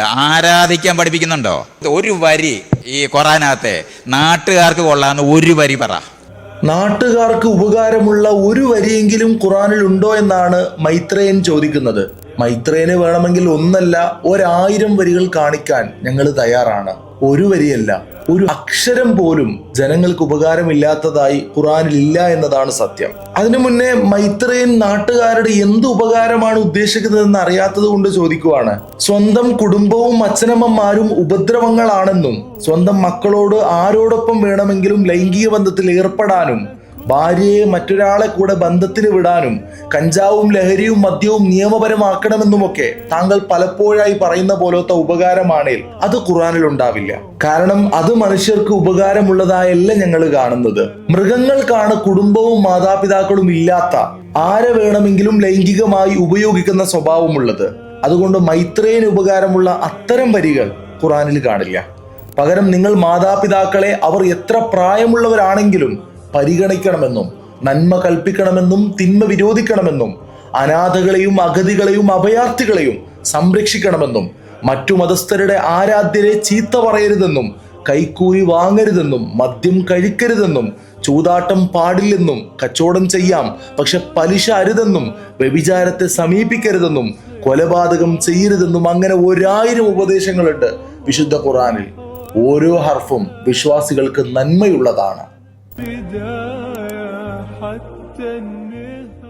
ആരാധിക്കാൻ പഠിപ്പിക്കുന്നുണ്ടോ? ഒരു വരി ഈ ഖുറാനകത്തെ നാട്ടുകാർക്ക് കൊള്ളാന്ന് ഒരു വരി പറ. നാട്ടുകാർക്ക് ഉപകാരമുള്ള ഒരു വരിയെങ്കിലും ഖുറാനിൽ ഉണ്ടോ എന്നാണ് മൈത്രേയൻ ചോദിക്കുന്നത്. മൈത്രേയന് വേണമെങ്കിൽ ഒന്നല്ല ഒരായിരം വരികൾ കാണിക്കാൻ ഞങ്ങൾ തയ്യാറാണ്. ഒരു വരിയല്ല ഒരു അക്ഷരം പോലും ജനങ്ങൾക്ക് ഉപകാരമില്ലാത്തതായി ഖുറാനിൽ ഇല്ല എന്നതാണ് സത്യം. അതിനു മുന്നേ മൈത്രേയൻ നാട്ടുകാരുടെ എന്ത് ഉപകാരമാണ് ഉദ്ദേശിക്കുന്നതെന്ന് അറിയാത്തത് കൊണ്ട് ചോദിക്കുവാണ്. സ്വന്തം കുടുംബവും അച്ഛനമ്മമാരും ഉപദ്രവങ്ങളാണെന്നും സ്വന്തം മക്കളോട് ആരോടൊപ്പം വേണമെങ്കിലും ലൈംഗിക ബന്ധത്തിൽ ഏർപ്പെടാനും ഭാര്യയെ മറ്റൊരാളെ കൂടെ ബന്ധത്തിന് വിടാനും കഞ്ചാവും ലഹരിയും മദ്യവും നിയമപരമാക്കണമെന്നുമൊക്കെ താങ്കൾ പലപ്പോഴായി പറയുന്ന പോലത്തെ ഉപകാരമാണേൽ അത് ഖുറാനിൽ ഉണ്ടാവില്ല. കാരണം അത് മനുഷ്യർക്ക് ഉപകാരമുള്ളതായല്ല ഞങ്ങൾ കാണുന്നത്. മൃഗങ്ങൾക്കാണ് കുടുംബവും മാതാപിതാക്കളും ഇല്ലാത്ത ആരെ വേണമെങ്കിലും ലൈംഗികമായി ഉപയോഗിക്കുന്ന സ്വഭാവമുള്ളത്. അതുകൊണ്ട് മൈത്രേന് ഉപകാരമുള്ള അത്തരം വരികൾ ഖുറാനിൽ കാണില്ല. പകരം നിങ്ങൾ മാതാപിതാക്കളെ അവർ എത്ര പ്രായമുള്ളവരാണെങ്കിലും പരിഗണിക്കണമെന്നും നന്മ കൽപ്പിക്കണമെന്നും തിന്മ വിരോധിക്കണമെന്നും അനാഥകളെയും അഗതികളെയും അഭയാർത്ഥികളെയും സംരക്ഷിക്കണമെന്നും മറ്റു മതസ്ഥരുടെ ആരാധ്യരെ ചീത്ത പറയരുതെന്നും കൈക്കൂലി വാങ്ങരുതെന്നും മദ്യം കഴിക്കരുതെന്നും ചൂതാട്ടം പാടില്ലെന്നും കച്ചവടം ചെയ്യാം പക്ഷെ പലിശ അരുതെന്നും വ്യഭിചാരത്തെ സമീപിക്കരുതെന്നും കൊലപാതകം ചെയ്യരുതെന്നും അങ്ങനെ ഒരായിരം ഉപദേശങ്ങളുണ്ട് വിശുദ്ധ ഖുറാനിൽ ഓരോ ഹർഫും വിശ്വാസികൾക്ക് നന്മയുള്ളതാണ്. بداية حتى النهاية.